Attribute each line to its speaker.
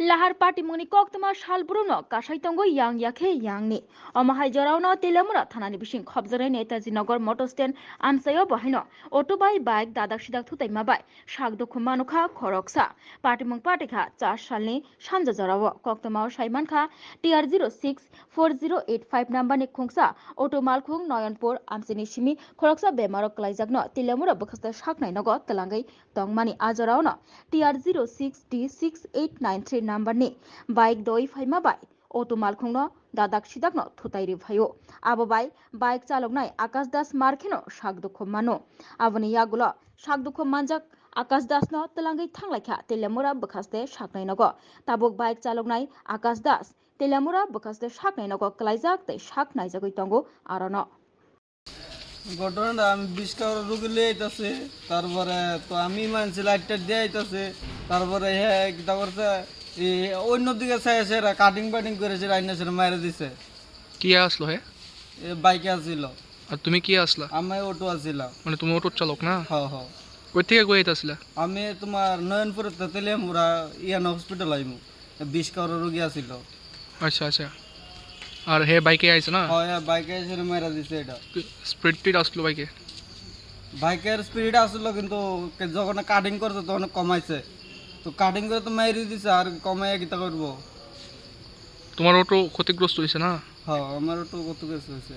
Speaker 1: lahar party mungni koktama salbruno kasaitongo yang yakhe yang yangni omahai jorauno telamura thanani bising khobjare netaji nagar motor stand amsayo bahaino auto bai bike dadak sidak thutai bai mabai sagdukhu manukha khoroksa party mung party kha 4 salni sanja jorao koktama saiman kha tr 06 4085 number ni khungsa auto malkhung Nayanpur আমসিনি Simi খরকসা বেমারক ক্লাইজাকনো তিলামুরা বখস্তা সাকনাই নগ তলাঙ্গাই তংমানি আজরাওনো TR zero six D six eight nine three নাম্বারনি bike দই ফাইমা by. Auto মালখুংনো দাদাক সিদাকনো থুতাইরি ভাইও। আবো বাই, বাইক চালকনাই আকাশ দাস মারখেনো সাকদুখ মানো। আবনি ইয়াগুলো সাকদুখ মানজাক আকাশ দাসনো তলাঙ্গাই থাংলাইখা তিলামুরা বখাস্তে সাকনাই নগ। তাবুক বাইক চালকনাই আকাশ দাস তেলামুরা বখাস্তে সাকনাই নগ ক্লাইজাক তাই সাকনাই জাগৈ তঙ্গো আরনো
Speaker 2: ঘটনাটা আমি বিশ টাকার রুগী লিয়ে তারপরে তো আমি মানছি লাইটটা দিয়ে আইতাছে, তারপরে হ্যাঁ করছে অন্য দিকে চাই আছে কাটিং বাটিং করেছে রাইনা সেটা মারে দিছে।
Speaker 3: কি আসলো হে?
Speaker 2: এ বাইকে আসছিল
Speaker 3: আর তুমি কি আসলা?
Speaker 2: আমি অটো আসছিলাম
Speaker 3: মানে তুমি অটোর চালক না?
Speaker 2: হ হ
Speaker 3: কই থেকে কই আসলা
Speaker 2: আমি তোমার নয়নপুরে তেতেলে মুরা ইয়ান হসপিটাল আইমু। বিশ কাউর রুগী আসছিল
Speaker 3: আচ্ছা আচ্ছা। আর হে বাইকে আইছে না?
Speaker 2: হয় বাইকে এসে মারা দিছে এটা।
Speaker 3: স্পিড টিড আসলো বাইকে
Speaker 2: বাইকের স্পিড আসছিল কিন্তু যখন কাটিং করছে তখন কমাইছে। তো কাটিং করে তো মারি দিছে আর কমাই কিতা করব?
Speaker 3: তোমার অটো ক্ষতিগ্রস্ত হয়েছে না?
Speaker 2: হ্যাঁ আমার তো ক্ষতিগ্রস্ত হয়েছে